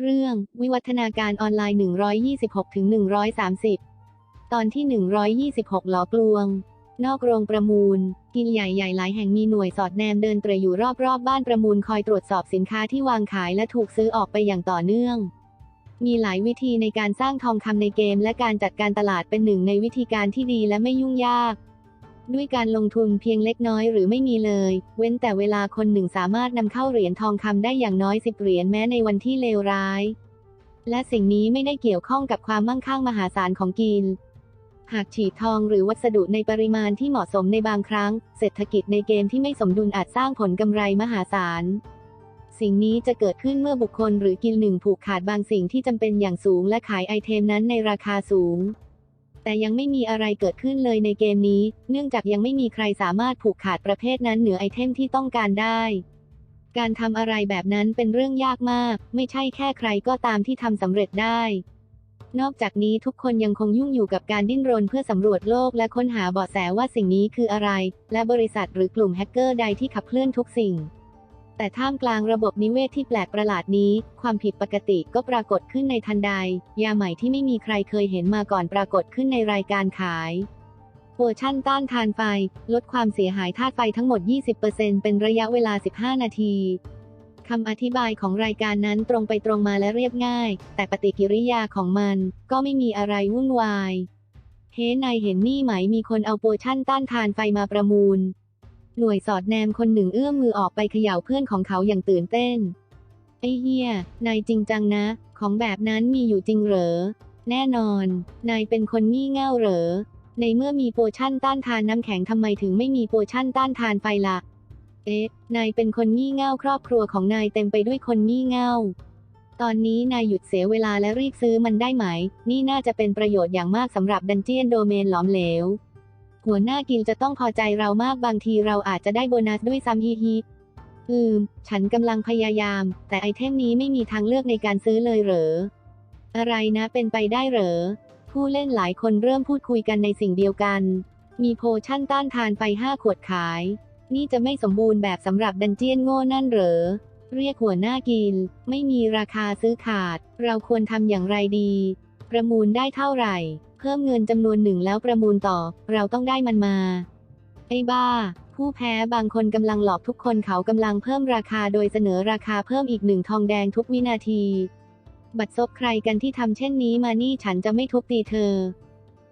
เรื่อง วิวัฒนาการออนไลน์ 126ถึง130 ตอนที่ 126 หลอกลวง นอกโรงประมูล กินใหญ่ๆหลายแห่งมีหน่วยสอดแนมเดินเตรอยู่รอบๆบบ้านประมูลคอยตรวจสอบสินค้าที่วางขายและถูกซื้อออกไปอย่างต่อเนื่อง มีหลายวิธีในการสร้างทองคำในเกม และการจัดการตลาดเป็นหนึ่งในวิธีการที่ดีและไม่ยุ่งยาก ด้วยการลงทุนเพียงเล็กน้อยหรือไม่มีเลย เว้นแต่เวลาคนหนึ่งสามารถนำเข้าเหรียญทองคำได้อย่างน้อยสิบเหรียญแม้ในวันที่เลวร้าย และสิ่งนี้ไม่ได้เกี่ยวข้องกับความมั่งคั่งมหาศาลของกิน หากฉีดทองหรือวัสดุในปริมาณที่เหมาะสมในบางครั้ง เศรษฐกิจในเกมที่ไม่สมดุลอาจสร้างผลกำไรมหาศาลสิ่งนี้จะเกิดขึ้นเมื่อบุคคลหรือกิลหนึ่งผูกขาดบางสิ่งที่จำเป็นอย่างสูงและขายไอเทมนั้นในราคาสูง แต่ยังไม่มีอะไรเกิดขึ้นเลยในเกมนี้ เนื่องจากยังไม่มีใครสามารถผูกขาดประเภทนั้นเหนือไอเทมที่ต้องการได้ การทำอะไรแบบนั้นเป็นเรื่องยากมาก ไม่ใช่แค่ใครก็ตามที่ทำสำเร็จได้ นอกจากนี้ทุกคนยังคงยุ่งอยู่กับการดิ้นรนเพื่อสำรวจโลกและค้นหาเบาะแสว่าสิ่งนี้คืออะไร และบริษัทหรือกลุ่มแฮกเกอร์ใดที่ขับเคลื่อนทุกสิ่ง แต่ท่ามกลางระบบนิเวศที่แปลกประหลาดนี้ ความผิดปกติก็ปรากฏขึ้นในทันใด ยาใหม่ที่ไม่มีใครเคยเห็นมาก่อนปรากฏขึ้นในรายการขายเวอร์ชั่นต้านทานไฟ ลดความเสียหายธาตุไฟทั้งหมด 20%เป็นระยะเวลา 15 นาทีคำอธิบายของรายการนั้นตรงไปตรงมาและเรียบง่าย แต่ปฏิกิริยาของมันก็ไม่มีอะไรวุ่นวาย เฮ้นายเห็นนี่ไหมมีคนเอาโปรชั่นต้านทานไฟมาประมูล หน่วยสอดแนมคนหนึ่งเอื้อมมือออกไปเขย่าเพื่อนของเขาอย่างตื่นเต้น ไอ้เฮียนายจริงจังนะ ของแบบนั้นมีอยู่จริงเหรอ แน่นอน นายเป็นคนงี่เง่าเหรอ ในเมื่อมีโปชั่นต้านทานน้ำแข็งทำไมถึงไม่มีโปชั่นต้านทานไฟละ่ะ เอ๊ะ นายเป็นคนงี่เง่าครอบครัวของนายเต็มไปด้วยคนงี่เง่า ตอนนี้นายหยุดเสียเวลาและรีบซื้อมันได้ไหม นี่น่าจะเป็นประโยชน์อย่างมากสำหรับดันเจียนโดเมนหลอมเหลว หัวหน้ากิลจะต้องพอใจเรามากบางทีเราอาจจะได้โบนัสด้วยซ้ำฮิฮิอืม ฉันกำลังพยายาม แต่ไอเทมนี้ไม่มีทางเลือกในการซื้อเลยเหรอ อะไรนะเป็นไปได้เหรอ ผู้เล่นหลายคนเริ่มพูดคุยกันในสิ่งเดียวกัน มีโพชั่นต้านทานไฟห้าขวดขาย นี่จะไม่สมบูรณ์แบบสำหรับดันเจียนโง่นั่นเหรอ เรียกหัวหน้ากิน ไม่มีราคาซื้อขาด เราควรทำอย่างไรดี ประมูลได้เท่าไหร่ เพิ่มเงินจำนวนหนึ่งแล้วประมูลต่อ เราต้องได้มันมา ไอ้บ้า ผู้แพ้บางคนกำลังหลอกทุกคนเขากำลังเพิ่มราคาโดยเสนอราคาเพิ่มอีกหนึ่งทองแดงทุกวินาที บัดซบใครกันที่ทำเช่นนี้มานี่ฉันจะไม่ทุบตีเธอ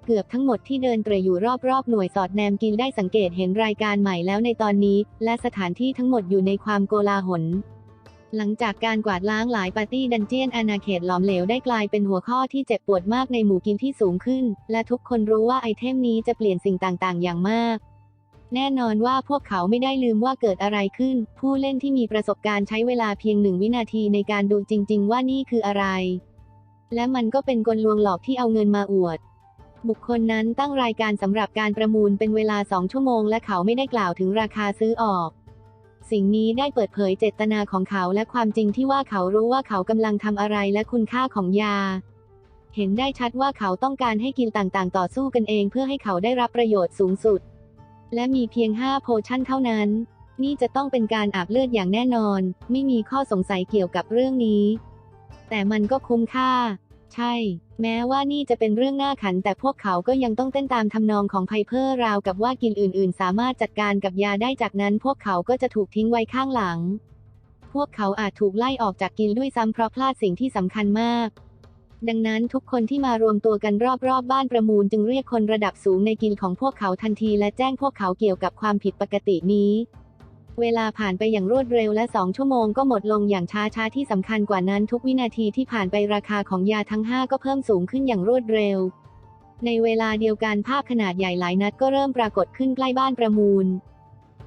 เกือบทั้งหมดที่เดินเตร่อยู่รอบๆหน่วยสอดแนมกินได้สังเกตเห็นรายการใหม่แล้วในตอนนี้ และสถานที่ทั้งหมดอยู่ในความโกลาหล หลังจากการกวาดล้างหลายปาร์ตี้ดันเจียนอาณาเขตหลอมเหลวได้กลายเป็นหัวข้อที่เจ็บปวดมากในหมู่กินที่สูงขึ้น และทุกคนรู้ว่าไอเทมนี้จะเปลี่ยนสิ่งต่างๆ อย่างมาก แน่นอนว่าพวกเขาไม่ได้ลืมว่าเกิดอะไรขึ้น ผู้เล่นที่มีประสบการณ์ใช้เวลาเพียงหนึ่งวินาทีในการดูจริง ๆ ว่านี่คืออะไร และมันก็เป็นกลลวงหลอกที่เอาเงินมาอวด บุคคลนั้นตั้งรายการสำหรับการประมูลเป็นเวลาสองชั่วโมง และเขาไม่ได้กล่าวถึงราคาซื้อออก สิ่งนี้ได้เปิดเผยเจตนาของเขาและความจริงที่ว่าเขารู้ว่าเขากำลังทำอะไรและคุณค่าของยา เห็นได้ชัดว่าเขาต้องการให้กินต่างๆ ต่อสู้กันเองเพื่อให้เขาได้รับประโยชน์สูงสุด และมีเพียง 5 โพชั่นเท่านั้น นี่จะต้องเป็นการอาบเลือดอย่างแน่นอน ไม่มีข้อสงสัยเกี่ยวกับเรื่องนี้ แต่มันก็คุ้มค่า ใช่ แม้ว่านี่จะเป็นเรื่องน่าขัน แต่พวกเขาก็ยังต้องเต้นตามทำนองของไพเพอร์ราวกับว่ากินอื่น ๆ สามารถจัดการกับยาได้จากนั้น พวกเขาก็จะถูกทิ้งไว้ข้างหลัง พวกเขาอาจถูกไล่ออกจากกินด้วยซ้ำเพราะพลาดสิ่งที่สำคัญมาก ดังนั้นทุกคนที่มารวมตัวกันรอบๆบบ้านประมูลจึงเรียกคนระดับสูงในกินของพวกเขาทันทีและแจ้งพวกเขาเกี่ยวกับความผิดปกตินี้ เวลาผ่านไปอย่างรวดเร็วและสองชั่วโมงก็หมดลงอย่างช้าช้าๆที่สำคัญกว่านั้นทุกวินาทีที่ผ่านไปราคาของยาทั้ง 5 ก็เพิ่มสูงขึ้นอย่างรวดเร็ว ในเวลาเดียวกันภาพขนาดใหญ่หลายนัดก็เริ่มปรากฏขึ้นใกล้บ้านประมูล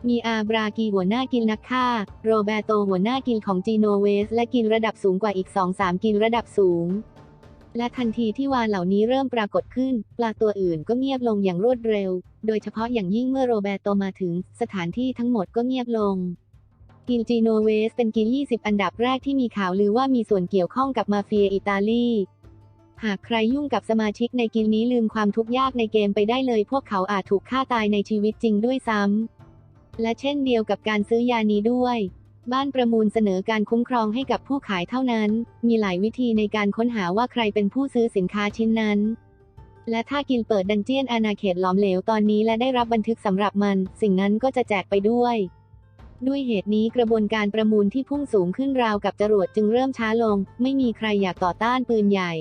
มีอาบรากีหัวหน้ากิลนักฆ่า โรเบโตหัวหน้ากิลของจีโนเวส และกิลระดับสูงกว่าอีก 2-3 กิลระดับสูง และทันทีที่วานเหล่านี้เริ่มปรากฏขึ้น ปลาตัวอื่นก็เงียบลงอย่างรวดเร็ว โดยเฉพาะอย่างยิ่งเมื่อโรเบโตมาถึง สถานที่ทั้งหมดก็เงียบลงกิลจีโนเวสเป็นกิล20 อันดับแรกที่มีข่าวลือว่ามีส่วนเกี่ยวข้องกับมาเฟียอิตาลี หากใครยุ่งกับสมาชิกในกิลนี้ลืมความทุกข์ยากในเกมไปได้เลย พวกเขาอาจถูกฆ่าตายในชีวิตจริงด้วยซ้ำและเช่นเดียวกับการซื้อยานี้ด้วย บ้านประมูลเสนอการคุ้มครองให้กับผู้ขายเท่านั้น มีหลายวิธีในการค้นหาว่าใครเป็นผู้ซื้อสินค้าชิ้นนั้น และถ้ากินเปิดดันเจียนอาณาเขตหลอมเหลวตอนนี้และได้รับบันทึกสำหรับมัน สิ่งนั้นก็จะแจกไปด้วย ด้วยเหตุนี้กระบวนการประมูลที่พุ่งสูงขึ้นราวกับจรวดจึงเริ่มช้าลง ไม่มีใครอยากต่อต้านปืนใหญ่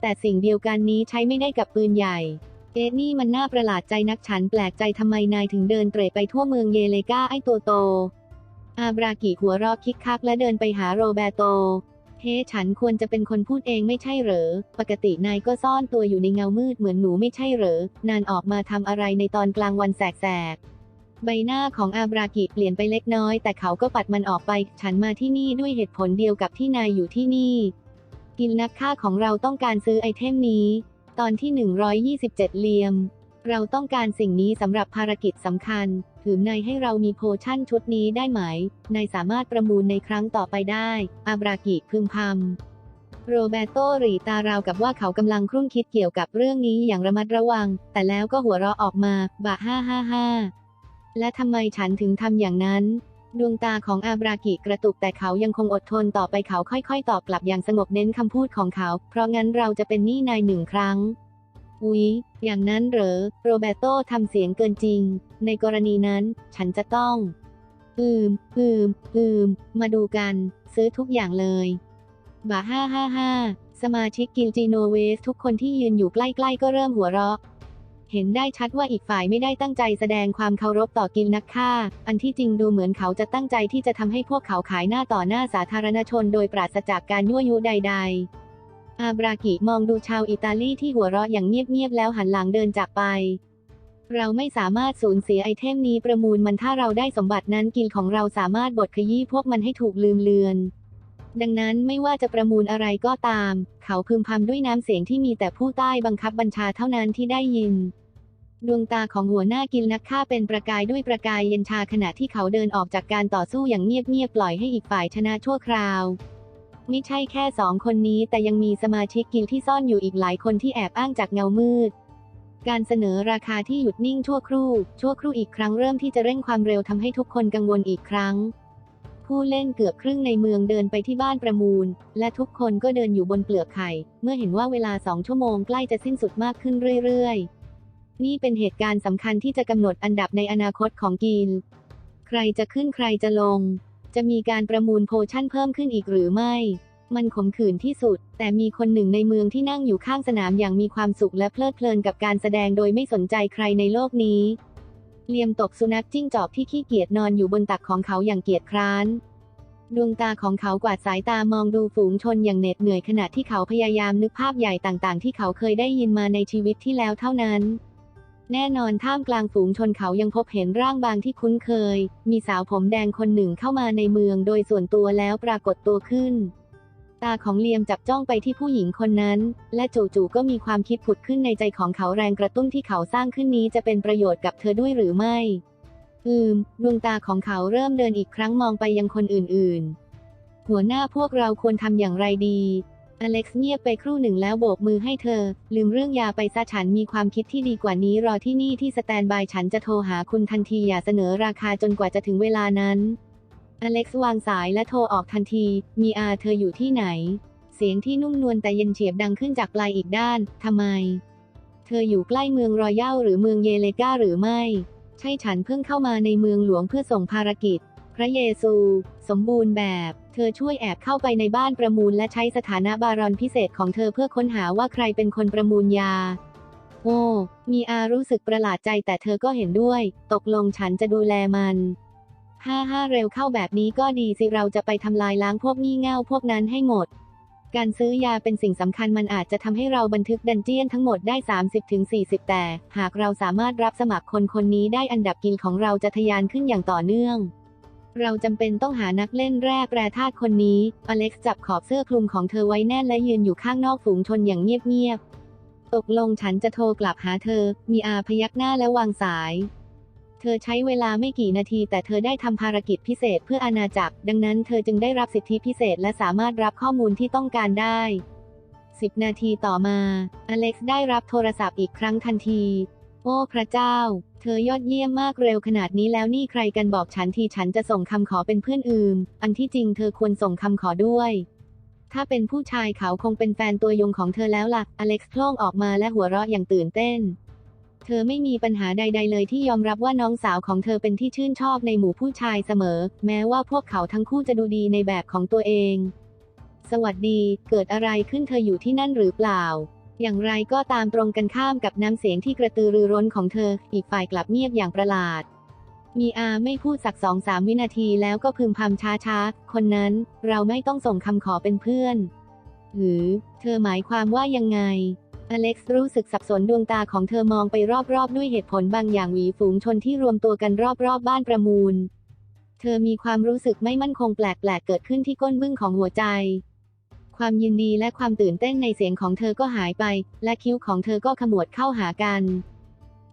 แต่สิ่งเดียวกันนี้ใช้ไม่ได้กับปืนใหญ่เอ๊ะนี่มันน่าประหลาดใจนักฉันแปลกใจทำไมนายถึงเดินเตร่ไปทั่วเมืองเยเลกาไอตัวโต อาบรากิหัวรอคิกคักและเดินไปหาโรเบโต เฮ้ฉันควรจะเป็นคนพูดเองไม่ใช่เหรอ ปกตินายก็ซ่อนตัวอยู่ในเงามืดเหมือนหนูไม่ใช่เหรอ นานออกมาทำอะไรในตอนกลางวันแสกๆ ใบหน้าของอาบรากิเปลี่ยนไปเล็กน้อย แต่เขาก็ปัดมันออกไป ฉันมาที่นี่ด้วยเหตุผลเดียวกับที่นายอยู่ที่นี่ กินนักฆ่าของเราต้องการซื้อไอเทมนี้ ตอนที่ 127เหลี่ยม เราต้องการสิ่งนี้สำหรับภารกิจสำคัญถือนายให้เรามีโพชั่นชุดนี้ได้ไหม นายสามารถประมูลในครั้งต่อไปได้ อาบรากิพึมพำ โรเบโตหรีตาราวกับว่าเขากำลังครุ่นคิดเกี่ยวกับเรื่องนี้อย่างระมัดระวัง แต่แล้วก็หัวเราะออกมา บะฮ่าฮ่าฮ่าและทำไมฉันถึงทำอย่างนั้น ดวงตาของอาบรากิกระตุกแต่เขายังคงอดทนต่อไปเขาค่อยๆ ตอบกลับอย่างสงบเน้นคำพูดของเขา เพราะงั้นเราจะเป็นหนี้นายหนึ่งครั้ง อุ๊ย อย่างนั้นเหรอ โรเบโตทำเสียงเกินจริง ในกรณีนั้น ฉันจะต้อง อืม อืม อืม มาดูกัน ซื้อทุกอย่างเลยบาฮ่าฮ่าฮ่าสมาชิกกิลจีโนเวส ทุกคนที่ยืนอยู่ใกล้ๆ ก็เริ่มหัวเราะ เห็นได้ชัดว่าอีกฝ่ายไม่ได้ตั้งใจแสดงความเคารพต่อกิลนักฆ่า อันที่จริงดูเหมือนเขาจะตั้งใจที่จะทำให้พวกเขาขายหน้าต่อหน้าสาธารณชนโดยปราศจากการยั่วยุใด ๆ อาบรากิมองดูชาวอิตาลีที่หัวเราะอย่างเงียบๆแล้วหันหลังเดินจากไป เราไม่สามารถสูญเสียไอเทมนี้ประมูลมันถ้าเราได้สมบัตินั้นกิลของเราสามารถบดขยี้พวกมันให้ถูกลืมเลือน ดังนั้นไม่ว่าจะประมูลอะไรก็ตาม เขาพึมพำด้วยน้ำเสียงที่มีแต่ผู้ใต้บังคับบัญชาเท่านั้นที่ได้ยิน ดวงตาของหัวหน้ากิลนักฆ่าเป็นประกายด้วยประกายเย็นชาขณะที่เขาเดินออกจากการต่อสู้อย่างเงียบๆปล่อยให้อีกฝ่ายชนะชั่วคราว ไม่ใช่แค่สองคนนี้แต่ยังมีสมาชิกกิลที่ซ่อนอยู่อีกหลายคนที่แอบอ้างจากเงามืด การเสนอราคาที่หยุดนิ่งชั่วครู่ ชั่วครู่อีกครั้งเริ่มที่จะเร่งความเร็วทำให้ทุกคนกังวลอีกครั้ง ผู้เล่นเกือบครึ่งในเมืองเดินไปที่บ้านประมูล และทุกคนก็เดินอยู่บนเปลือกไข่ เมื่อเห็นว่าเวลาสองชั่วโมงใกล้จะสิ้นสุดมากขึ้นเรื่อยๆ นี่เป็นเหตุการณ์สำคัญที่จะกำหนดอันดับในอนาคตของกิลใครจะขึ้นใครจะลง จะมีการประมูลโพชั่นเพิ่มขึ้นอีกหรือไม่ มันขมขื่นที่สุด แต่มีคนหนึ่งในเมืองที่นั่งอยู่ข้างสนามอย่างมีความสุขและเพลิดเพลินกับการแสดงโดยไม่สนใจใครในโลกนี้เลียมตกสุนัขจิ้งจอกที่ขี้เกียจนอนอยู่บนตักของเขาอย่างเกียจคร้าน ดวงตาของเขากวาดสายตามองดูฝูงชนอย่างเหน็ดเหนื่อยขณะที่เขาพยายามนึกภาพใหญ่ต่างๆ ที่เขาเคยได้ยินมาในชีวิตที่แล้วเท่านั้น แน่นอนท่ามกลางฝูงชนเขายังพบเห็นร่างบางที่คุ้นเคย มีสาวผมแดงคนหนึ่งเข้ามาในเมืองโดยส่วนตัวแล้วปรากฏตัวขึ้น ตาของเลียมจับจ้องไปที่ผู้หญิงคนนั้น และจู่ๆก็มีความคิดผุดขึ้นในใจของเขาแรงกระตุ้นที่เขาสร้างขึ้นนี้จะเป็นประโยชน์กับเธอด้วยหรือไม่ อืม ดวงตาของเขาเริ่มเดินอีกครั้งมองไปยังคนอื่นๆ หัวหน้าพวกเราควรทำอย่างไรดี อเล็กซ์เงียบไปครู่หนึ่งแล้วโบกมือให้เธอ ลืมเรื่องยาไปซะฉันมีความคิดที่ดีกว่านี้รอที่นี่ที่สแตนบายฉันจะโทรหาคุณทันทีอย่าเสนอราคาจนกว่าจะถึงเวลานั้น อเล็กซ์วางสายและโทรออกทันที มีอาเธออยู่ที่ไหน เสียงที่นุ่มนวลแต่เย็นเฉียบดังขึ้นจากปลายอีกด้าน ทำไม เธออยู่ใกล้เมืองรอยัลหรือเมืองเยเลกาหรือไม่ ใช่ฉันเพิ่งเข้ามาในเมืองหลวงเพื่อส่งภารกิจ พระเยซู สมบูรณ์แบบ เธอช่วยแอบเข้าไปในบ้านประมูลและใช้สถานะบารอนพิเศษของเธอเพื่อค้นหาว่าใครเป็นคนประมูลยา โอ้ มีอารู้สึกประหลาดใจแต่เธอก็เห็นด้วย ตกลงฉันจะดูแลมันห้าห้าเร็วเข้าแบบนี้ก็ดีสิเราจะไปทำลายล้างพวกงี่เง่าพวกนั้นให้หมด การซื้อยาเป็นสิ่งสำคัญมันอาจจะทำให้เราบันทึกดันเจียนทั้งหมดได้ 30-40 แต่ หากเราสามารถรับสมัครคนคนนี้ได้อันดับกินของเราจะทะยานขึ้นอย่างต่อเนื่อง เราจำเป็นต้องหานักเล่นแร่แปรธาตุคนนี้ อเล็กซ์จับขอบเสื้อคลุมของเธอไว้แน่นและยืนอยู่ข้างนอกฝูงชนอย่างเงียบๆ ตกลงฉันจะโทรกลับหาเธอ มีอาพยักหน้าและวางสาย เธอใช้เวลาไม่กี่นาที แต่เธอได้ทำภารกิจพิเศษเพื่ออาณาจักร ดังนั้นเธอจึงได้รับสิทธิพิเศษและสามารถรับข้อมูลที่ต้องการได้ 10 นาทีต่อมา อเล็กซ์ได้รับโทรศัพท์อีกครั้งทันที อ้พระเจ้า เธอยอดเยี่ยมมากเร็วขนาดนี้แล้วนี่ใครกันบอกฉันทีฉันจะส่งคำขอเป็นเพื่อนอืมอันที่จริงเธอควรส่งคำขอด้วย ถ้าเป็นผู้ชายเขาคงเป็นแฟนตัวยงของเธอแล้วล่ะ อเล็กซ์โล่งออกมาและหัวเราะอย่างตื่นเต้น เธอไม่มีปัญหาใด ๆ เลยที่ยอมรับว่าน้องสาวของเธอเป็นที่ชื่นชอบในหมู่ผู้ชายเสมอ แม้ว่าพวกเขาทั้งคู่จะดูดีในแบบของตัวเอง สวัสดี เกิดอะไรขึ้นเธออยู่ที่นั่นหรือเปล่า อย่างไรก็ตามตรงกันข้ามกับน้ำเสียงที่กระตือรือร้นของเธอ อีกฝ่ายกลับเงียบอย่างประหลาด มีอาไม่พูดสักสองสามวินาทีแล้วก็พึมพำช้าๆ คนนั้นเราไม่ต้องส่งคำขอเป็นเพื่อน หรือ เธอหมายความว่ายังไง อเล็กซ์รู้สึกสับสนดวงตาของเธอมองไปรอบๆ ด้วยเหตุผลบางอย่างหวีฝูงชนที่รวมตัวกันรอบๆบบ้านประมูล เธอมีความรู้สึกไม่มั่นคงแปลกๆเกิดขึ้นที่ก้นบึ้งของหัวใจ ความยินดีและความตื่นเต้นในเสียงของเธอก็หายไป และคิ้วของเธอก็ขมวดเข้าหากัน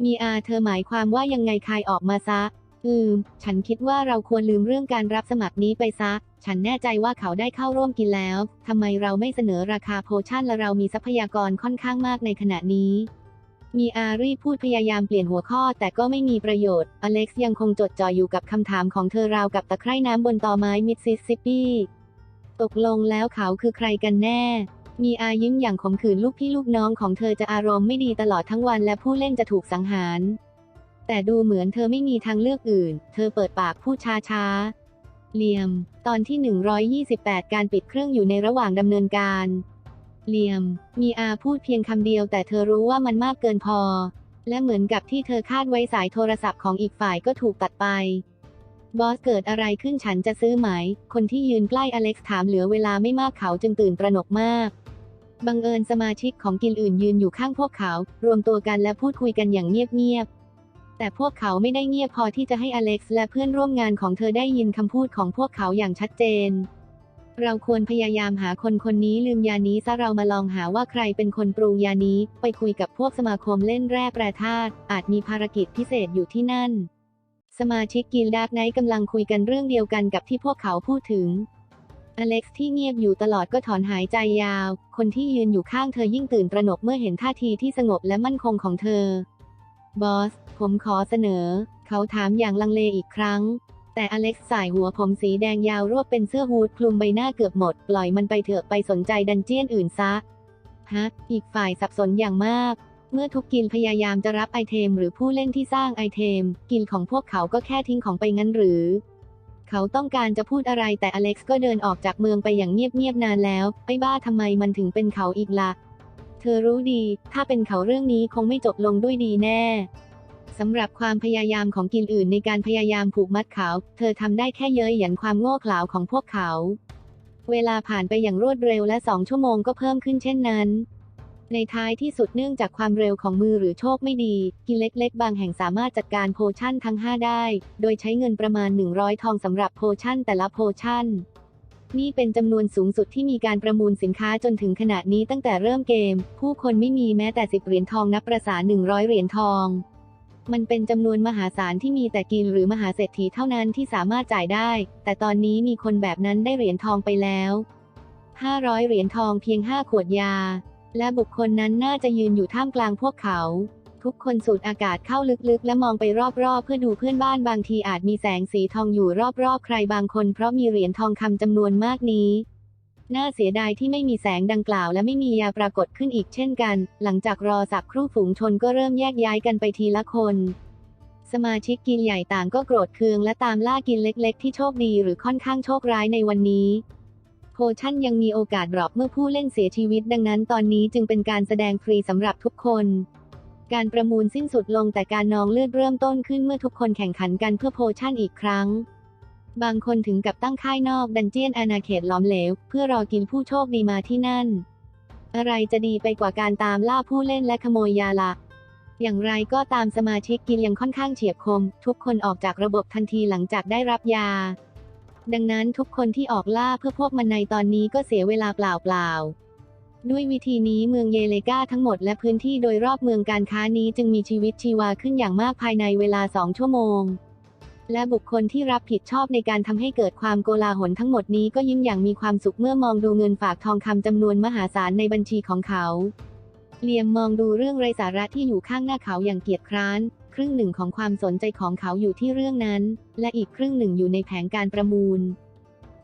มีอาเธอหมายความว่ายังไงคายออกมาซะ อืม ฉันคิดว่าเราควรลืมเรื่องการรับสมัครนี้ไปซะ ฉันแน่ใจว่าเขาได้เข้าร่วมกินแล้ว ทำไมเราไม่เสนอราคาโพชั่นและเรามีทรัพยากรค่อนข้างมากในขณะนี้มีอารีพูดพยายามเปลี่ยนหัวข้อแต่ก็ไม่มีประโยชน์ อเล็กซ์ยังคงจดจ่ออยู่กับคำถามของเธอราวกับตะไคร่น้ำบนตอไม้มิสซิสซิปปี ตกลงแล้วเขาคือใครกันแน่ มีอายิ้มอย่างขมขื่นลูกพี่ลูกน้องของเธอจะอารมณ์ไม่ดีตลอดทั้งวันและผู้เล่นจะถูกสังหาร แต่ดูเหมือนเธอไม่มีทางเลือกอื่น เธอเปิดปากพูดช้าช้าๆ เหลี่ยม ตอนที่ 128 การปิดเครื่องอยู่ในระหว่างดำเนินการ เหลี่ยม มีอาพูดเพียงคำเดียวแต่เธอรู้ว่ามันมากเกินพอ และเหมือนกับที่เธอคาดไว้สายโทรศัพท์ของอีกฝ่ายก็ถูกตัดไป บอสเกิดอะไรขึ้นฉันจะซื้อไหม คนที่ยืนใกล้อเล็กซ์ถามเหลือเวลาไม่มากเขาจึงตื่นตระหนกมากบังเอิญสมาชิกของกิลอื่นยืนอยู่ข้างพวกเขา รวมตัวกันและพูดคุยกันอย่างเงียบๆ แต่พวกเขาไม่ได้เงียบพอที่จะให้อเล็กซ์และเพื่อนร่วมงานของเธอได้ยินคำพูดของพวกเขาอย่างชัดเจน เราควรพยายามหาคนคนนี้ลืมยานี้ซะเรามาลองหาว่าใครเป็นคนปรุงยานี้ ไปคุยกับพวกสมาคมเล่นแร่แปรธาตุอาจมีภารกิจพิเศษอยู่ที่นั่น สมาชิกกิลดาร์กไนท์กำลังคุยกันเรื่องเดียวกันกับที่พวกเขาพูดถึง อเล็กซ์ที่เงียบอยู่ตลอดก็ถอนหายใจยาว คนที่ยืนอยู่ข้างเธอยิ่งตื่นตระหนกเมื่อเห็นท่าทีที่สงบและมั่นคงของเธอ บอส ผมขอเสนอ เขาถามอย่างลังเลอีกครั้ง แต่อเล็กซ์สายหัวผมสีแดงยาวรวบเป็นเสื้อฮูดคลุมใบหน้าเกือบหมด ปล่อยมันไปเถอะไปสนใจดันเจียนอื่นซะ ฮะ อีกฝ่ายสับสนอย่างมาก เมื่อทุกกิลพยายามจะรับไอเทม หรือผู้เล่นที่สร้างไอเทม กิลของพวกเขาก็แค่ทิ้งของไปงั้นหรือ เขาต้องการจะพูดอะไรแต่อเล็กซ์ก็เดินออกจากเมืองไปอย่างเงียบๆนานแล้วไอ้บ้าทำไมมันถึงเป็นเขาอีกละ่ะ เธอรู้ดี ถ้าเป็นเขาเรื่องนี้คงไม่จบลงด้วยดีแน่สำหรับความพยายามของกินอื่นในการพยายามผูกมัดเขา เธอทำได้แค่เย้ยหยันความโง่เขลาของพวกเขา เวลาผ่านไปอย่างรวดเร็วและสองชั่วโมงก็เพิ่มขึ้นเช่นนั้น ในท้ายที่สุดเนื่องจากความเร็วของมือหรือโชคไม่ดี กินเล็กๆ บางแห่งสามารถจัดการโพชั่นทั้ง 5 ได้ โดยใช้เงินประมาณ 100 ทองสำหรับโพชั่นแต่ละโพชั่น นี่เป็นจำนวนสูงสุดที่มีการประมูลสินค้าจนถึงขณะนี้ตั้งแต่เริ่มเกม ผู้คนไม่มีแม้แต่10เหรียญทองนับประสา100 เหรียญทองมันเป็นจำนวนมหาศาลที่มีแต่กินหรือมหาเศรษฐีเท่านั้นที่สามารถจ่ายได้ แต่ตอนนี้มีคนแบบนั้นได้เหรียญทองไปแล้ว 500 เหรียญทองเพียง 5 ขวดยา และบุคคลนั้นน่าจะยืนอยู่ท่ามกลางพวกเขา ทุกคนสูดอากาศเข้าลึกๆ และมองไปรอบๆ เพื่อดูเพื่อนบ้านบางทีอาจมีแสงสีทองอยู่รอบๆ ใครบางคนเพราะมีเหรียญทองคำจำนวนมากนี้น่าเสียดายที่ไม่มีแสงดังกล่าวและไม่มียาปรากฏขึ้นอีกเช่นกัน หลังจากรอสักครู่ฝูงชนก็เริ่มแยกย้ายกันไปทีละคน สมาชิกกินใหญ่ต่างก็โกรธเคืองและตามล่ากินเล็ก ๆ ที่โชคดีหรือค่อนข้างโชคร้ายในวันนี้ โพชั่นยังมีโอกาสดรอปเมื่อผู้เล่นเสียชีวิต ดังนั้นตอนนี้จึงเป็นการแสดงฟรีสำหรับทุกคน การประมูลสิ้นสุดลงแต่การนองเลือดเริ่มต้นขึ้นเมื่อทุกคนแข่งขันกันเพื่อโพชั่นอีกครั้ง บางคนถึงกับตั้งค่ายนอกดันเจียนอาณาเขตล้อมเหลว เพื่อรอกินผู้โชคดีมาที่นั่น อะไรจะดีไปกว่าการตามล่าผู้เล่นและขโมยยาละอย่างไรก็ตามสมาชิกกินยังค่อนข้างเฉียบคม ทุกคนออกจากระบบทันทีหลังจากได้รับยา ดังนั้นทุกคนที่ออกล่าเพื่อพวกมันในตอนนี้ก็เสียเวลาเปล่าๆ ด้วยวิธีนี้เมืองเยเลกาทั้งหมดและพื้นที่โดยรอบเมืองการค้านี้จึงมีชีวิตชีวาขึ้นอย่างมากภายในเวลาสองชั่วโมง และบุคคลที่รับผิดชอบในการทำให้เกิดความโกลาหลทั้งหมดนี้ก็ยิ้มอย่างมีความสุขเมื่อมองดูเงินฝากทองคำจำนวนมหาศาลในบัญชีของเขาเลียมมองดูเรื่องไร้สาระที่อยู่ข้างหน้าเขาอย่างเกียจคร้าน ครึ่งหนึ่งของความสนใจของเขาอยู่ที่เรื่องนั้น และอีกครึ่งหนึ่งอยู่ในแผนการประมูล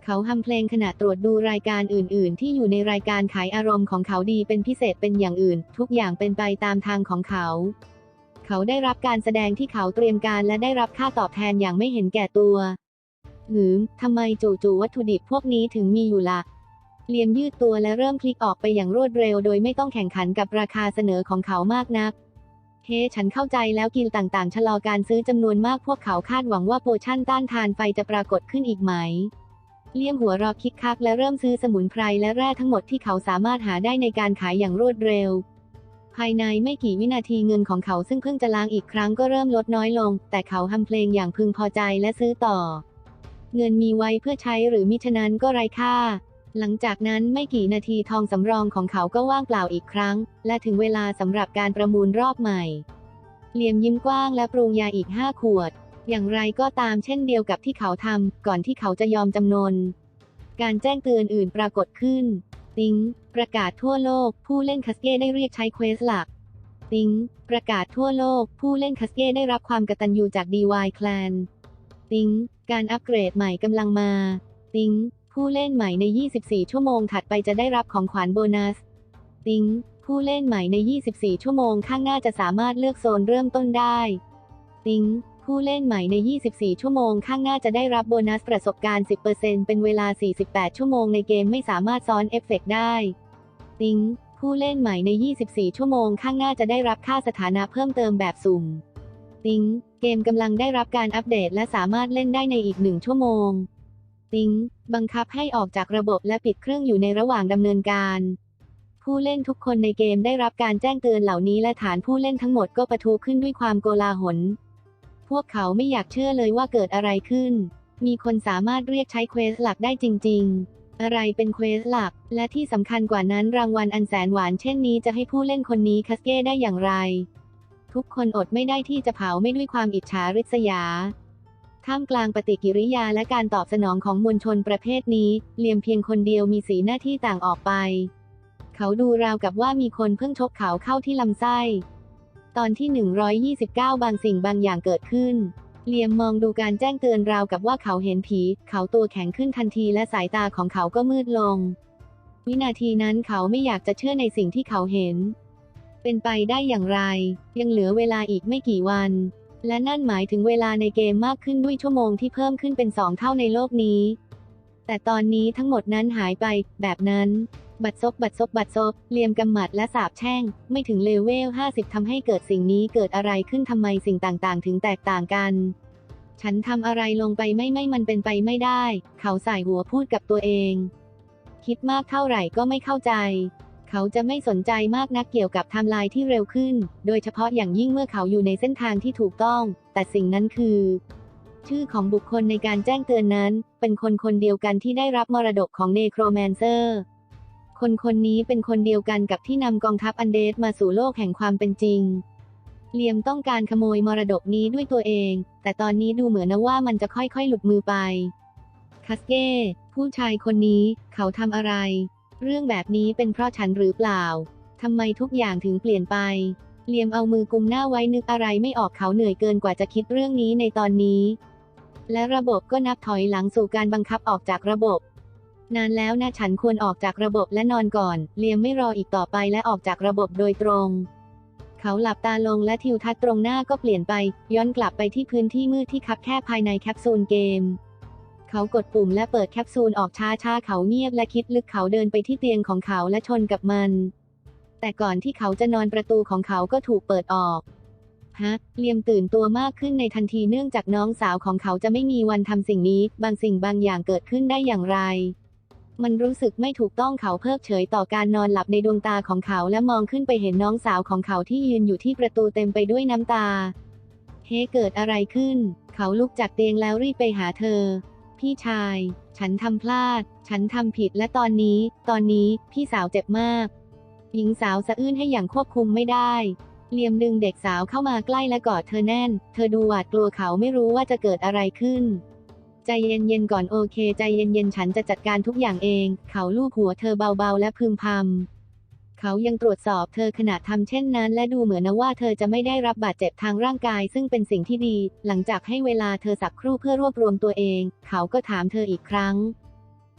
เขาทำเพลงขณะตรวจดูรายการอื่น ๆ ที่อยู่ในรายการขายอารมณ์ของเขาดีเป็นพิเศษเป็นอย่างอื่น ทุกอย่างเป็นไปตามทางของเขา เขาได้รับการแสดงที่เขาเตรียมการและได้รับค่าตอบแทนอย่างไม่เห็นแก่ตัวหืมทำไมจู่ๆวัตถุดิบพวกนี้ถึงมีอยู่ละ่ะเลียมยืดตัวและเริ่มคลิกออกไปอย่างรวดเร็วโดยไม่ต้องแข่งขันกับราคาเสนอของเขามากนัก เฮ้ฉันเข้าใจแล้วกินต่างๆ ชะลอการซื้อจำนวนมากพวกเขาคาดหวังว่าโปรชั่นต้านทานไฟจะปรากฏขึ้นอีกไหม เลี่ยมหัวรอคิกคักและเริ่มซื้อสมุนไพรและแร่ทั้งหมดที่เขาสามารถหาได้ในการขายอย่างรวดเร็ว ภายในไม่กี่วินาทีเงินของเขาซึ่งเพิ่งจะล้างอีกครั้งก็เริ่มลดน้อยลง แต่เขาทำเพลงอย่างพึงพอใจและซื้อต่อ เงินมีไว้เพื่อใช้หรือมิฉะนั้นก็ไร้ค่า หลังจากนั้นไม่กี่นาทีทองสำรองของเขาก็ว่างเปล่าอีกครั้ง และถึงเวลาสำหรับการประมูลรอบใหม่ เหลี่ยมยิ้มกว้างและปรุงยาอีกห้าขวด อย่างไรก็ตามเช่นเดียวกับที่เขาทำก่อนที่เขาจะยอมจำนน การแจ้งเตือนอื่นปรากฏขึ้น ติงประกาศทั่วโลก ผู้เล่นคัสเก้ได้เรียกใช้เควสหลัก ติงประกาศทั่วโลก ผู้เล่นคัสเก้ได้รับความกตัญญูจาก DY Clan ติงการอัปเกรดใหม่กำลังมา ติง ผู้เล่นใหม่ใน 24 ชั่วโมงถัดไปจะได้รับของขวัญโบนัส ติงผู้เล่นใหม่ใน 24 ชั่วโมงข้างหน้าจะสามารถเลือกโซนเริ่มต้นได้ ติงผู้เล่นใหม่ใน 24 ชั่วโมงข้างหน้าจะได้รับโบนัสประสบการณ์ 10%เป็นเวลา 48 ชั่วโมงในเกมไม่สามารถซ้อนเอฟเฟกต์ได้ ติงผู้เล่นใหม่ใน 24 ชั่วโมงข้างหน้าจะได้รับค่าสถานะเพิ่มเติมแบบสุ่ม ติงเกมกำลังได้รับการอัปเดตและสามารถเล่นได้ในอีกหนึ่งชั่วโมง ติงบังคับให้ออกจากระบบและปิดเครื่องอยู่ในระหว่างดำเนินการ ผู้เล่นทุกคนในเกมได้รับการแจ้งเตือนเหล่านี้และฐานผู้เล่นทั้งหมดก็ประทุขึ้นด้วยความโกลาหล พวกเขาไม่อยากเชื่อเลยว่าเกิดอะไรขึ้น มีคนสามารถเรียกใช้เควสหลักได้จริง ๆอะไรเป็นเควสหลัก และที่สำคัญกว่านั้นรางวัลอันแสนหวานเช่นนี้จะให้ผู้เล่นคนนี้คัสเก้ได้อย่างไร ทุกคนอดไม่ได้ที่จะเผาไม่ด้วยความอิจฉาริษยา ท่ามกลางปฏิกิริยาและการตอบสนองของมวลชนประเภทนี้ เลียมเพียงคนเดียวมีสีหน้าที่ต่างออกไป เขาดูราวกับว่ามีคนเพิ่งชกเขาเข้าที่ลำไส้ ตอนที่ 129 บางสิ่งบางอย่างเกิดขึ้น เลียมมองดูการแจ้งเตือนราวกับว่าเขาเห็นผี เขาตัวแข็งขึ้นทันทีและสายตาของเขาก็มืดลง วินาทีนั้นเขาไม่อยากจะเชื่อในสิ่งที่เขาเห็น เป็นไปได้อย่างไร ยังเหลือเวลาอีกไม่กี่วัน และนั่นหมายถึงเวลาในเกมมากขึ้นด้วยชั่วโมงที่เพิ่มขึ้นเป็นสองเท่าในโลกนี้ แต่ตอนนี้ทั้งหมดนั้นหายไป แบบนั้น บัดซบบัดซบบัดซบเลียมกำหมัดและสาบแช่ง ไม่ถึงเลเวล 50ทำให้เกิดสิ่งนี้เกิดอะไรขึ้นทำไมสิ่งต่างๆ ถึงแตกต่างกัน ฉันทำอะไรลงไปไม่ไม่มันเป็นไปไม่ได้ เขาใส่หัวพูดกับตัวเอง คิดมากเท่าไหร่ก็ไม่เข้าใจ เขาจะไม่สนใจมากนักเกี่ยวกับไทม์ไลน์ที่เร็วขึ้น โดยเฉพาะอย่างยิ่งเมื่อเขาอยู่ในเส้นทางที่ถูกต้อง แต่สิ่งนั้นคือ ชื่อของบุคคลในการแจ้งเตือนนั้น เป็นคนคนเดียวกันที่ได้รับมรดกของเนโครแมนเซอร์ คนคนนี้เป็นคนเดียวกันกับที่นำกองทัพอันเดสมาสู่โลกแห่งความเป็นจริงเลียมต้องการขโมยมรดกนี้ด้วยตัวเอง แต่ตอนนี้ดูเหมือนนะว่ามันจะค่อยๆ หลุดมือไป คัสเก้ผู้ชายคนนี้ เขาทำอะไร เรื่องแบบนี้เป็นเพราะฉันหรือเปล่า ทำไมทุกอย่างถึงเปลี่ยนไป เลียมเอามือกุมหน้าไว้นึกอะไรไม่ออกเขาเหนื่อยเกินกว่าจะคิดเรื่องนี้ในตอนนี้ และระบบก็นับถอยหลังสู่การบังคับออกจากระบบ นานแล้วนะฉันควรออกจากระบบและนอนก่อน เลียมไม่รออีกต่อไปและออกจากระบบโดยตรงเขาหลับตาลงและทิวทัศน์ตรงหน้าก็เปลี่ยนไป ย้อนกลับไปที่พื้นที่มืดที่คับแคบภายในแคปซูลเกม เขากดปุ่มและเปิดแคปซูลออกช้าๆเขาเงียบและคิดลึกเขาเดินไปที่เตียงของเขาและชนกับมัน แต่ก่อนที่เขาจะนอนประตูของเขาก็ถูกเปิดออกฮะเลียมตื่นตัวมากขึ้นในทันทีเนื่องจากน้องสาวของเขาจะไม่มีวันทำสิ่งนี้ บางสิ่งบางอย่างเกิดขึ้นได้อย่างไร มันรู้สึกไม่ถูกต้องเขาเพิกเฉยต่อการนอนหลับในดวงตาของเขาและมองขึ้นไปเห็นน้องสาวของเขาที่ยืนอยู่ที่ประตูเต็มไปด้วยน้ำตา เฮ้เกิดอะไรขึ้น เขาลุกจากเตียงแล้วรีบไปหาเธอ พี่ชาย ฉันทำพลาด ฉันทำผิดและตอนนี้ ตอนนี้พี่สาวเจ็บมาก หญิงสาวสะอื้นให้อย่างควบคุมไม่ได้เลียมดึงเด็กสาวเข้ามาใกล้และกอดเธอแน่น เธอดูหวาดกลัวเขาไม่รู้ว่าจะเกิดอะไรขึ้น ใจเย็นๆก่อนโอเค ใจเย็นๆฉันจะจัดการทุกอย่างเอง เขาลูบหัวเธอเบาๆ และพึมพำ เขายังตรวจสอบเธอขณะทำเช่นนั้น และดูเหมือนว่าเธอจะไม่ได้รับบาดเจ็บทางร่างกาย ซึ่งเป็นสิ่งที่ดี หลังจากให้เวลาเธอสักครู่เพื่อรวบรวมตัวเอง เขาก็ถามเธออีกครั้ง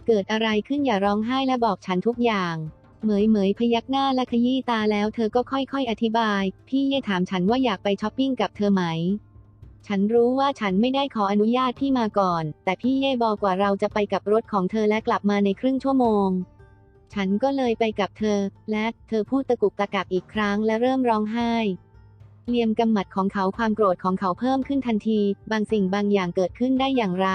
เกิดอะไรขึ้นอย่าร้องไห้และบอกฉันทุกอย่างเหมยเหมยพยักหน้าและขยี้ตาแล้วเธอก็ค่อยๆ อธิบาย พี่เย่ถามฉันว่าอยากไปช้อปปิ้งกับเธอไหม ฉันรู้ว่าฉันไม่ได้ขออนุญาตพี่มาก่อน แต่พี่เย่บอกว่าเราจะไปกับรถของเธอและกลับมาในครึ่งชั่วโมง ฉันก็เลยไปกับเธอ และเธอพูดตะกุกตะกักอีกครั้งและเริ่มร้องไห้เลียมกำหมัดของเขาความโกรธของเขาเพิ่มขึ้นทันที บางสิ่งบางอย่างเกิดขึ้นได้อย่างไร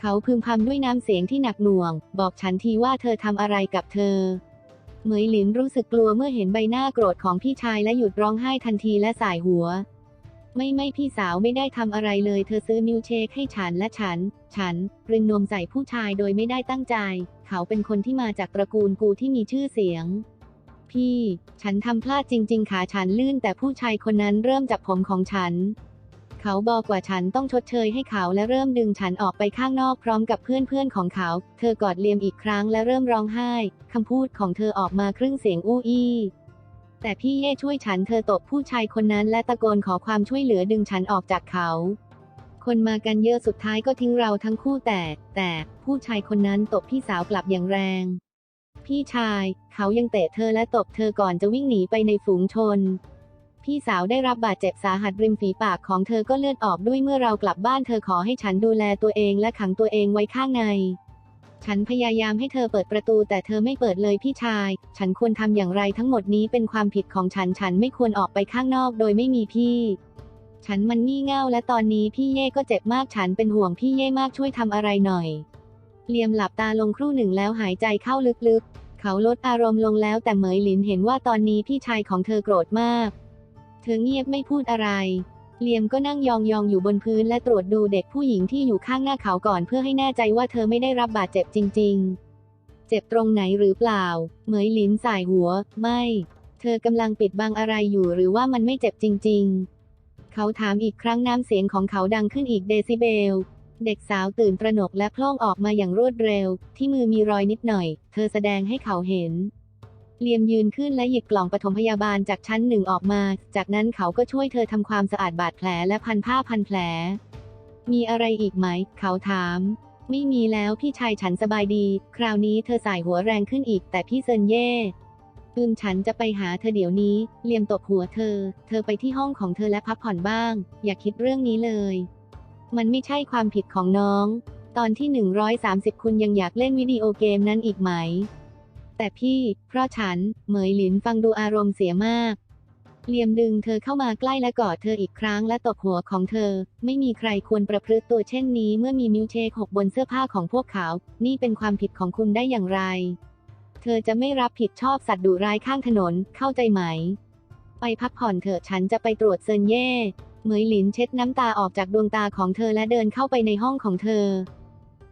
เขาพึมพำด้วยน้ำเสียงที่หนักหน่วง บอกฉันทีว่าเธอทำอะไรกับเธอ เหมยหลินรู้สึกกลัวเมื่อเห็นใบหน้าโกรธของพี่ชายและหยุดร้องไห้ทันทีและสายหัว ไม่ไม่พี่สาวไม่ได้ทำอะไรเลย เธอซื้อมิลเชคให้ฉันและฉัน ฉันรินนมใส่ผู้ชายโดยไม่ได้ตั้งใจ เขาเป็นคนที่มาจากตระกูลกูที่มีชื่อเสียง พี่ ฉันทำพลาดจริง ๆ ขาฉันลื่นแต่ผู้ชายคนนั้นเริ่มจับผมของฉัน เขาบอกว่าฉันต้องชดเชยให้เขาและเริ่มดึงฉันออกไปข้างนอกพร้อมกับเพื่อนๆของเขา เธอกอดเลียมอีกครั้งและเริ่มร้องไห้คำพูดของเธอออกมาครึ่งเสียงอู้อี้ แต่พี่เย่ช่วยฉันเธอตบผู้ชายคนนั้นและตะโกนขอความช่วยเหลือดึงฉันออกจากเขา คนมากันเยอะสุดท้ายก็ทิ้งเราทั้งคู่แต่ แต่ผู้ชายคนนั้นตบพี่สาวกลับอย่างแรง พี่ชาย เขายังเตะเธอและตบเธอก่อนจะวิ่งหนีไปในฝูงชน พี่สาวได้รับบาดเจ็บสาหัสริมฝีปากของเธอก็เลือดออกด้วยเมื่อเรากลับบ้านเธอขอให้ฉันดูแลตัวเองและขังตัวเองไว้ข้างใน ฉันพยายามให้เธอเปิดประตูแต่เธอไม่เปิดเลยพี่ชาย ฉันควรทำอย่างไรทั้งหมดนี้เป็นความผิดของฉัน ฉันไม่ควรออกไปข้างนอกโดยไม่มีพี่ ฉันมันงี่เง่าและตอนนี้พี่เย่ก็เจ็บมาก ฉันเป็นห่วงพี่เย่มากช่วยทำอะไรหน่อย เลียมหลับตาลงครู่หนึ่งแล้วหายใจเข้าลึกๆ เขาลดอารมณ์ลงแล้วแต่เหมยหลินเห็นว่าตอนนี้พี่ชายของเธอโกรธมาก เธอเงียบไม่พูดอะไร เลียมก็นั่งยองๆอยู่บนพื้นและตรวจดูเด็กผู้หญิงที่อยู่ข้างหน้าเขาก่อนเพื่อให้แน่ใจว่าเธอไม่ได้รับบาดเจ็บจริง ๆ เจ็บตรงไหนหรือเปล่า เหมยหลินสายหัว ไม่ เธอกำลังปิดบังอะไรอยู่หรือว่ามันไม่เจ็บจริง ๆ เขาถามอีกครั้งน้ำเสียงของเขาดังขึ้นอีกเดซิเบล เด็กสาวตื่นตระหนกและพล่องออกมาอย่างรวดเร็ว ที่มือมีรอยนิดหน่อย เธอแสดงให้เขาเห็น เลียมยืนขึ้นและหยิบกล่องปฐมพยาบาลจากชั้นหนึ่งออกมา จากนั้นเขาก็ช่วยเธอทำความสะอาดบาดแผลและพันผ้าพันแผล มีอะไรอีกไหม เขาถาม ไม่มีแล้วพี่ชายฉันสบายดี คราวนี้เธอสายหัวแรงขึ้นอีก แต่พี่เซินเย่คืนฉันจะไปหาเธอเดี๋ยวนี้ เลียมตบหัวเธอ เธอไปที่ห้องของเธอและพักผ่อนบ้าง อย่าคิดเรื่องนี้เลย มันไม่ใช่ความผิดของน้อง ตอนที่ 130 คุณยังอยากเล่นวิดีโอเกมนั้นอีกไหม แต่พี่ เพราะฉัน เหมยหลินฟังดูอารมณ์เสียมากเลียมดึงเธอเข้ามาใกล้และกอดเธออีกครั้งและตบหัวของเธอ ไม่มีใครควรประพฤติตัวเช่นนี้เมื่อมีมิวเชคหกบนเสื้อผ้าของพวกเขา นี่เป็นความผิดของคุณได้อย่างไร เธอจะไม่รับผิดชอบสัตว์ดุร้ายข้างถนน เข้าใจไหม ไปพักผ่อนเถอะฉันจะไปตรวจเซินเย่ เหมยหลินเช็ดน้ำตาออกจากดวงตาของเธอและเดินเข้าไปในห้องของเธอ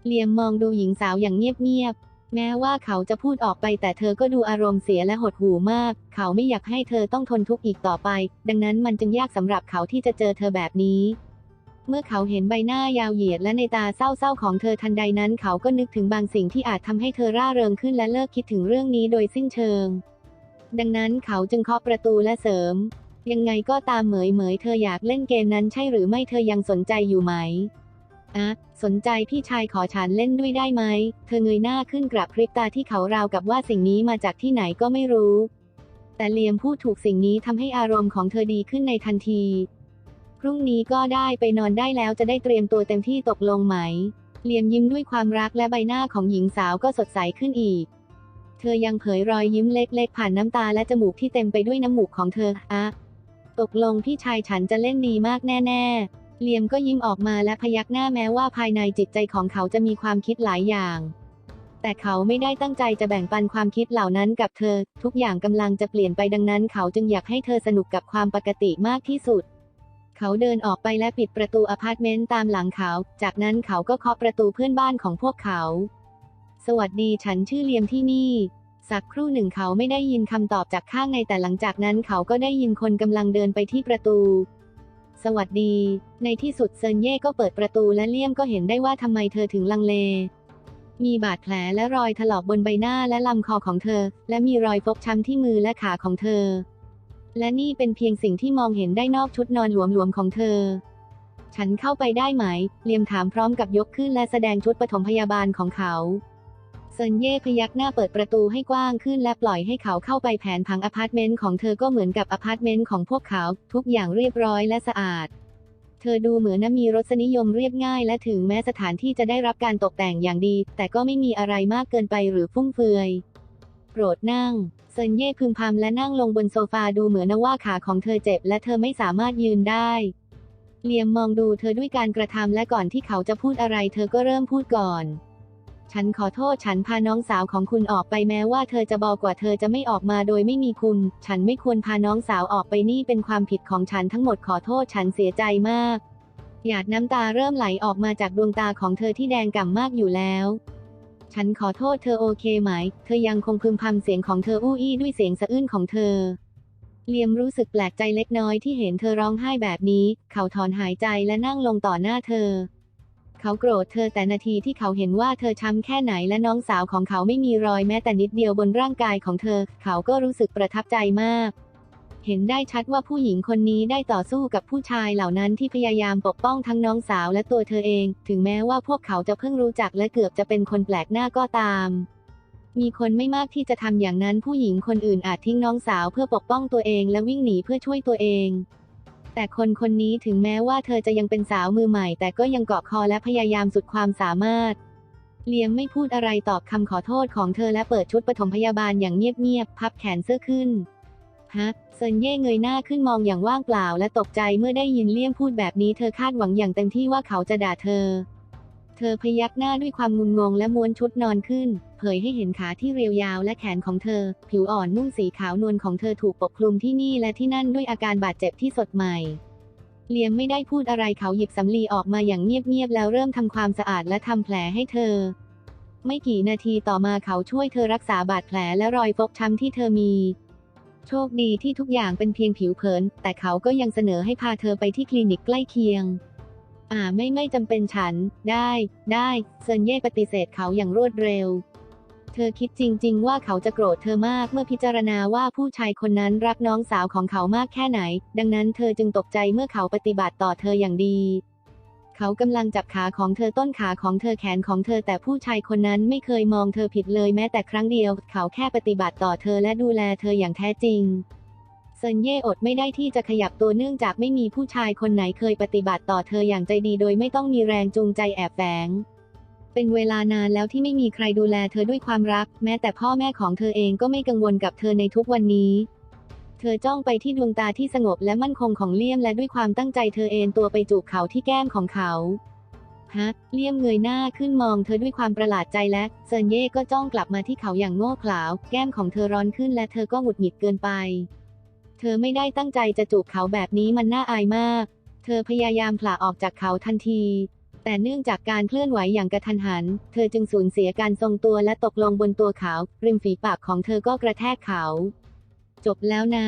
เลียมมองดูหญิงสาวอย่างเงียบๆ แม้ว่าเขาจะพูดออกไปแต่เธอก็ดูอารมณ์เสียและหดหู่มาก เขาไม่อยากให้เธอต้องทนทุกข์อีกต่อไป ดังนั้นมันจึงยากสำหรับเขาที่จะเจอเธอแบบนี้ เมื่อเขาเห็นใบหน้ายาวเหยียดและในตาเศร้าๆของเธอทันใดนั้น เขาก็นึกถึงบางสิ่งที่อาจทำให้เธอร่าเริงขึ้นและเลิกคิดถึงเรื่องนี้โดยสิ้นเชิง ดังนั้นเขาจึงเคาะประตูและเสริม ยังไงก็ตามเหมยเหมยเธออยากเล่นเกมนั้นใช่หรือไม่เธอยังสนใจอยู่ไหม อะ สนใจพี่ชายขอฉันเล่นด้วยได้ไหม เธอเงยหน้าขึ้นกระพริบตาที่เขาราวกับว่าสิ่งนี้มาจากที่ไหนก็ไม่รู้ แต่เลียมพูดถูกสิ่งนี้ทำให้อารมณ์ของเธอดีขึ้นในทันที พรุ่งนี้ก็ได้ไปนอนได้แล้วจะได้เตรียมตัวเต็มที่ตกลงไหม เลียมยิ้มด้วยความรักและใบหน้าของหญิงสาวก็สดใสขึ้นอีก เธอยังเผยรอยยิ้มเล็ก ๆ ผ่านน้ำตาและจมูกที่เต็มไปด้วยน้ำมูกของเธออะ ตกลงพี่ชายฉันจะเล่นดีมากแน่ ๆ เลียมก็ยิ้มออกมาและพยักหน้าแม้ว่าภายในจิตใจของเขาจะมีความคิดหลายอย่าง แต่เขาไม่ได้ตั้งใจจะแบ่งปันความคิดเหล่านั้นกับเธอ ทุกอย่างกำลังจะเปลี่ยนไปดังนั้น เขาจึงอยากให้เธอสนุกกับความปกติมากที่สุด เขาเดินออกไปและปิดประตูอพาร์ตเมนต์ตามหลังเขา จากนั้นเขาก็เคาะประตูเพื่อนบ้านของพวกเขา สวัสดีฉันชื่อเลียมที่นี่สักครู่หนึ่งเขาไม่ได้ยินคำตอบจากข้างในแต่หลังจากนั้นเขาก็ได้ยินคนกำลังเดินไปที่ประตู สวัสดี ในที่สุดเซินเย่ก็เปิดประตูและเลี่ยมก็เห็นได้ว่าทำไมเธอถึงลังเล มีบาดแผลและรอยถลอกบนใบหน้าและลำคอของเธอ และมีรอยฟกช้ำที่มือและขาของเธอ และนี่เป็นเพียงสิ่งที่มองเห็นได้นอกชุดนอนหลวมๆของเธอ ฉันเข้าไปได้ไหม เลียมถามพร้อมกับยกขึ้นและแสดงชุดปฐมพยาบาลของเขา เซินเย่พยักหน้าเปิดประตูให้กว้างขึ้นและปล่อยให้เขาเข้าไปแผนผังอพาร์ตเมนต์ของเธอก็เหมือนกับอพาร์ตเมนต์ของพวกเขา ทุกอย่างเรียบร้อยและสะอาด เธอดูเหมือนนะมีรสนิยมเรียบง่ายและถึงแม้สถานที่จะได้รับการตกแต่งอย่างดี แต่ก็ไม่มีอะไรมากเกินไปหรือฟุ่มเฟือยโปรดนั่งเซินเย่พึมพำและนั่งลงบนโซฟาดูเหมือนว่าขาของเธอเจ็บและเธอไม่สามารถยืนได้เลียมมองดูเธอด้วยการกระทำและก่อนที่เขาจะพูดอะไร เธอก็เริ่มพูดก่อน ฉันขอโทษฉันพาน้องสาวของคุณออกไปแม้ว่าเธอจะบอกว่าเธอจะไม่ออกมาโดยไม่มีคุณ ฉันไม่ควรพาน้องสาวออกไปนี่เป็นความผิดของฉันทั้งหมดขอโทษฉันเสียใจมาก หยาดน้ำตาเริ่มไหลออกมาจากดวงตาของเธอที่แดงก่ำมากอยู่แล้วฉันขอโทษเธอโอเคไหม เธอยังคงพึมพำเสียงของเธออู้อี้ด้วยเสียงสะอื้นของเธอ เลียมรู้สึกแปลกใจเล็กน้อยที่เห็นเธอร้องไห้แบบนี้ เขาถอนหายใจและนั่งลงต่อหน้าเธอ เขาโกรธเธอแต่นาทีที่เขาเห็นว่าเธอช้ำแค่ไหนและน้องสาวของเขาไม่มีรอยแม้แต่นิดเดียวบนร่างกายของเธอ เขาก็รู้สึกประทับใจมาก เห็นได้ชัดว่าผู้หญิงคนนี้ได้ต่อสู้กับผู้ชายเหล่านั้นที่พยายามปกป้องทั้งน้องสาวและตัวเธอเอง ถึงแม้ว่าพวกเขาจะเพิ่งรู้จักและเกือบจะเป็นคนแปลกหน้าก็ตามมีคนไม่มากที่จะทำอย่างนั้นผู้หญิงคนอื่นอาจทิ้งน้องสาวเพื่อปกป้องตัวเองและวิ่งหนีเพื่อช่วยตัวเอง แต่คนคนนี้ถึงแม้ว่าเธอจะยังเป็นสาวมือใหม่ แต่ก็ยังเกาะคอและพยายามสุดความสามารถ เลียมไม่พูดอะไรตอบคำขอโทษของเธอและเปิดชุดปฐมพยาบาลอย่างเงียบๆพับแขนเสื้อขึ้นฮะเซินเย่เงยหน้าขึ้นมองอย่างว่างเปล่าและตกใจเมื่อได้ยินเลี่ยมพูดแบบนี้เธอคาดหวังอย่างเต็มที่ว่าเขาจะด่าเธอ เธอพยักหน้าด้วยความงุนงงและม้วนชุดนอนขึ้น เผยให้เห็นขาที่เรียวยาวและแขนของเธอ ผิวอ่อนนุ่มสีขาวนวลของเธอถูกปกคลุมที่นี่และที่นั่นด้วยอาการบาดเจ็บที่สดใหม่ เลียมไม่ได้พูดอะไรเขาหยิบสำลีออกมาอย่างเงียบๆแล้วเริ่มทำความสะอาดและทำแผลให้เธอ ไม่กี่นาทีต่อมาเขาช่วยเธอรักษาบาดแผลและรอยฟกช้ำที่เธอมีโชคดีที่ทุกอย่างเป็นเพียงผิวเผิน แต่เขาก็ยังเสนอให้พาเธอไปที่คลินิกใกล้เคียง อ่าไม่ไม่จำเป็นฉัน ได้ ได้เซินเย่ปฏิเสธเขาอย่างรวดเร็ว เธอคิดจริง ๆ ว่าเขาจะโกรธเธอมากเมื่อพิจารณาว่าผู้ชายคนนั้นรักน้องสาวของเขามากแค่ไหน ดังนั้นเธอจึงตกใจเมื่อเขาปฏิบัติต่อเธออย่างดี เขากำลังจับขาของเธอต้นขาของเธอแขนของเธอแต่ผู้ชายคนนั้นไม่เคยมองเธอผิดเลยแม้แต่ครั้งเดียว เขาแค่ปฏิบัติต่อเธอและดูแลเธออย่างแท้จริง เซินเย่อดไม่ได้ที่จะขยับตัวเนื่องจากไม่มีผู้ชายคนไหนเคยปฏิบัติต่อเธออย่างใจดีโดยไม่ต้องมีแรงจูงใจแอบแฝง เป็นเวลานานแล้วที่ไม่มีใครดูแลเธอด้วยความรัก แม้แต่พ่อแม่ของเธอเองก็ไม่กังวลกับเธอในทุกวันนี้ เธอจ้องไปที่ดวงตาที่สงบและมั่นคงของเลี่ยมและด้วยความตั้งใจเธอเอนตัวไปจูบเขาที่แก้มของเขาฮะเลี่ยมเงยหน้าขึ้นมองเธอด้วยความประหลาดใจและเซินเย่ก็จ้องกลับมาที่เขาอย่างโง่เขลา แก้มของเธอร้อนขึ้นและเธอก็หงุดหงิดเกินไป เธอไม่ได้ตั้งใจจะจูบเขาแบบนี้มันน่าอายมาก เธอพยายามผละออกจากเขาทันที แต่เนื่องจากการเคลื่อนไหวอย่างกระทันหัน เธอจึงสูญเสียการทรงตัวและตกลงบนตัวเขา ริมฝีปากของเธอก็กระแทกเขา จบแล้วนะ